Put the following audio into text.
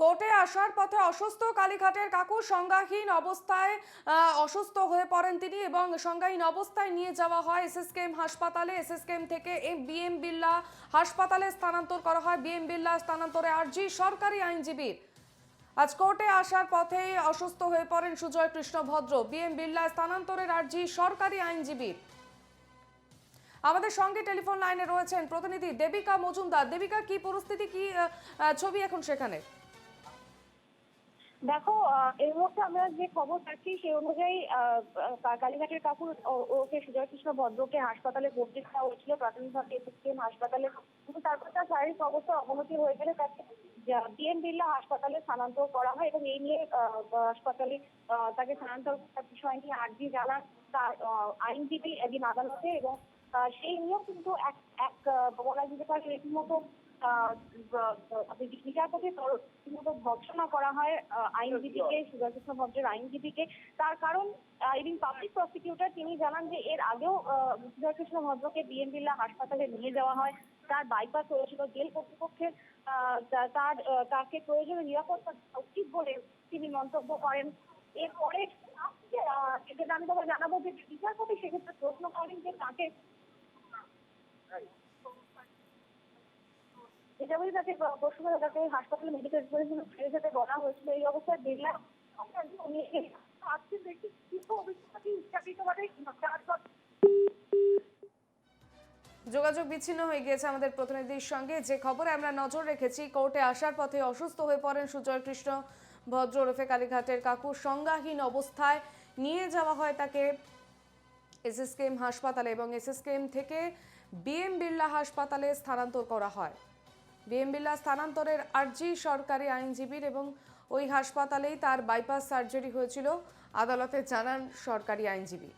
কোর্টে আসার পথে অসুস্থ কালীঘাটের কাকু সংজ্ঞাহীন অবস্থায় অসুস্থ হয়ে পড়েন তিনি এবং সংজ্ঞাহীন অবস্থায় নিয়ে যাওয়া হয় এসএসকেএম হাসপাতালে। এসএসকেএম থেকে এম, বিএম বিল্লা হাসপাতালে স্থানান্তর করা হয়। বিএম বিল্লা স্থানান্তরে আরজি সরকারি আইনজীবীর। আজ কোর্টে আসার পথেই অসুস্থ হয়ে পড়েন সুজয় কৃষ্ণ ভদ্র। বিএম বিল্লা স্থানান্তরের আরজি সরকারি আইনজীবীর। আমাদের সঙ্গে টেলিফোন লাইনে রয়েছেন প্রতিনিধি দেবিকা মজুমদার। দেবিকা, কি পরিস্থিতি? কি ছবি এখন সেখানে? দেখো এই মুহূর্তে আমরা যে খবর পাচ্ছি সেই অনুযায়ী কালীঘাটের কাকুর ওকে সুজয় কৃষ্ণ ভদ্রকে হাসপাতালে ভর্তি করা হয়েছিল প্রাথমিকভাবে এসএসকেএম হাসপাতালে কিন্তু তারপর তার শারীরিক অবস্থা অবনতি হয়ে গেলে তাকে বিএম বিল্লা হাসপাতালে স্থানান্তর করা হয় এবং এই নিয়ে হাসপাতালে তাকে স্থানান্তর করার বিষয় নিয়ে আর্জি জানান তার আইনজীবী একদিন আদালতে এবং সেই নিয়েও কিন্তু এক এক বলা যেতে পারে রীতিমতো আহ, ব- ব- বিচারপতির তরফ রীতিমতো ভর্সনা করা হয় আইনজীবীকে সুদর্শন ভদ্রের আইনজীবীকে। তার কারণ ইভিন পাবলিক প্রসিকিউটর তিনি জানান যে এর আগেও সুদর্শন ভদ্রকে বিএম বিল্লা হাসপাতালে নিয়ে যাওয়া হয়। তার বাইপাস হয়েছিল জেল কর্তৃপক্ষের তার তাকে প্রয়োজনীয় নিরাপত্তা উচিত বলে তিনি মন্তব্য করেন। এরপরে আমি তোমাকে জানাব যে বিচারপতি সেক্ষেত্রে প্রশ্ন করেন যে তাকে তাকে তাকে হাসপাতালে মেডিকেল জন্য ফিরে যেতে বলা হয়েছিল। এই অবস্থায় বিড়লা আজকে দেখি কিছু অভিজ্ঞতাকে উচ্চারিতভাবে চার্জ যোগাযোগ বিচ্ছিন্ন হয়ে গিয়েছে আমাদের প্রতিনিধির সঙ্গে। যে খবরে আমরা নজর রেখেছি কোর্টে আসার পথে অসুস্থ হয়ে পড়েন সুজয় কৃষ্ণ ভদ্র ওরফে কালীঘাটের কাকু। সংজ্ঞাহীন অবস্থায় নিয়ে যাওয়া হয় তাকে এসএসকেএম হাসপাতালে এবং এসএসকেএম থেকে বিএম বিড়লা হাসপাতালে স্থানান্তর করা হয়। বিএম বিড়লা স্থানান্তরের আর্জি সরকারি আইনজীবীর এবং ওই হাসপাতালেই তার বাইপাস সার্জারি হয়েছিল, আদালতে জানান সরকারি আইনজীবী।